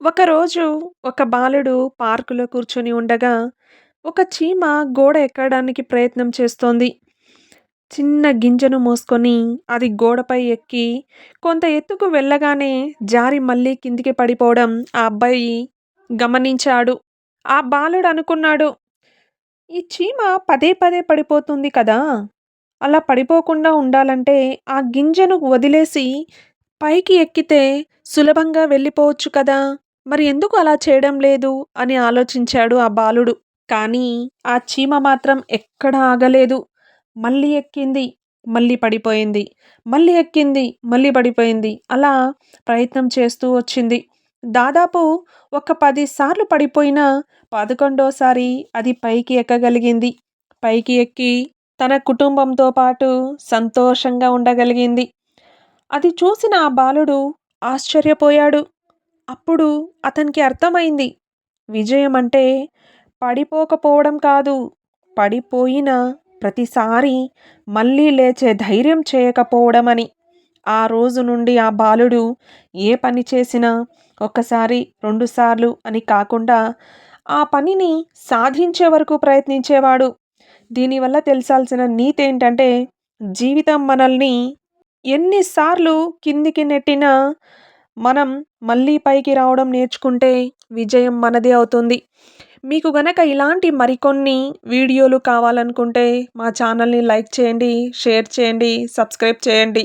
ఒకరోజు ఒక బాలుడు పార్కులో కూర్చొని ఉండగా, ఒక చీమ గోడ ఎక్కడానికి ప్రయత్నం చేస్తోంది. చిన్న గింజను మోసుకొని అది గోడపై ఎక్కి కొంత ఎత్తుకు వెళ్ళగానే జారి మళ్ళీ కిందికి పడిపోవడం ఆ అబ్బాయి గమనించాడు. ఆ బాలుడు అనుకున్నాడు, ఈ చీమ పదే పదే పడిపోతుంది కదా! అలా పడిపోకుండా ఉండాలంటే ఆ గింజను వదిలేసి పైకి ఎక్కితే సులభంగా వెళ్ళిపోవచ్చు కదా! మరి ఎందుకు అలా చేయడం లేదు అని ఆలోచించాడు ఆ బాలుడు. కానీ ఆ చీమ మాత్రం ఎక్కడా ఆగలేదు. మళ్ళీ ఎక్కింది, మళ్ళీ పడిపోయింది. మళ్ళీ ఎక్కింది, మళ్ళీ పడిపోయింది. అలా ప్రయత్నం చేస్తూ వచ్చింది. దాదాపు ఒక పది సార్లు పడిపోయినా పదకొండోసారి అది పైకి ఎక్కగలిగింది. పైకి ఎక్కి తన కుటుంబంతో పాటు సంతోషంగా ఉండగలిగింది. అది చూసిన ఆ బాలుడు ఆశ్చర్యపోయాడు. అప్పుడు అతనికి అర్థమైంది. విజయం అంటే పడిపోకపోవడం కాదు, పడిపోయిన ప్రతిసారి మళ్ళీ లేచే ధైర్యం చేయకపోవడం అని ఆ రోజు నుండి ఆ బాలుడు ఏ పని చేసినా ఒకసారి, రెండుసార్లు అని కాకుండా ఆ పనిని సాధించే వరకు ప్రయత్నించేవాడు. దీనివల్ల తెలిసాల్సిన నీతేంటంటే జీవితం మనల్ని ఎన్నిసార్లు కిందికి నెట్టినా మనం మళ్ళీ పైకి రావడం నేర్చుకుంటే విజయం మనదే అవుతుంది. మీకు గనక ఇలాంటి మరికొన్ని వీడియోలు కావాలనుకుంటే మా ఛానల్ని లైక్ చేయండి, షేర్ చేయండి, సబ్స్క్రైబ్ చేయండి.